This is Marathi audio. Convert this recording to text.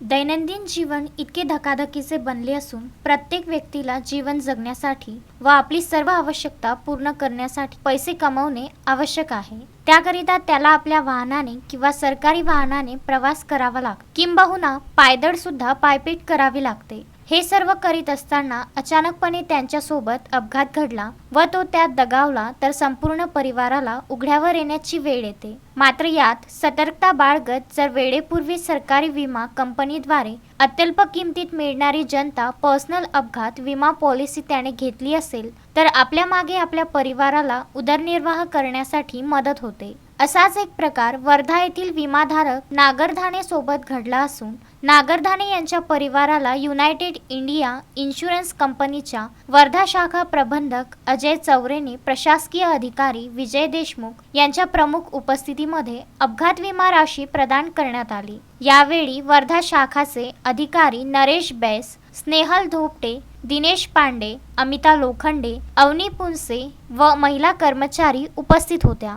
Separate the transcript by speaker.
Speaker 1: दैनंदिन जीवन इतके धकाधकीचे बनले असून प्रत्येक व्यक्तीला जीवन जगण्यासाठी व आपली सर्व आवश्यकता पूर्ण करण्यासाठी पैसे कमवणे आवश्यक आहे. त्याकरिता त्याला आपल्या वाहनाने किंवा सरकारी वाहनाने प्रवास करावा लागतो किंबहुना पायदळ सुद्धा पायपीट करावी लागते. हे सर्व करीत असताना अचानकपणे त्यांच्यासोबत अपघात घडला व तो त्यात दगावला तर संपूर्ण परिवाराला उघड्यावर येण्याची वेळ येते. मात्र यात सतर्कता बाळगत जर वेळेपूर्वी सरकारी विमा कंपनीद्वारे अत्यल्प किमतीत मिळणारी जनता पर्सनल अपघात विमा पॉलिसी त्याने घेतली असेल तर आपल्या मागे आपल्या परिवाराला उदरनिर्वाह करण्यासाठी मदत होते. असाच एक प्रकार वर्धा येथील विमाधारक नागरधाने सोबत घडला असून नागरधाने यांच्या परिवाराला युनायटेड इंडिया इन्शुरन्स कंपनीच्या वर्धा शाखा प्रबंधक अजय चौरेने प्रशासकीय अधिकारी विजय देशमुख यांच्या प्रमुख उपस्थितीमध्ये अपघात विमा राशी प्रदान करण्यात आली. यावेळी वर्धा शाखाचे अधिकारी नरेश बैस स्नेहल धोपटे दिनेश पांडे अमिता लोखंडे अवनी पुनसे व महिला कर्मचारी उपस्थित होत्या.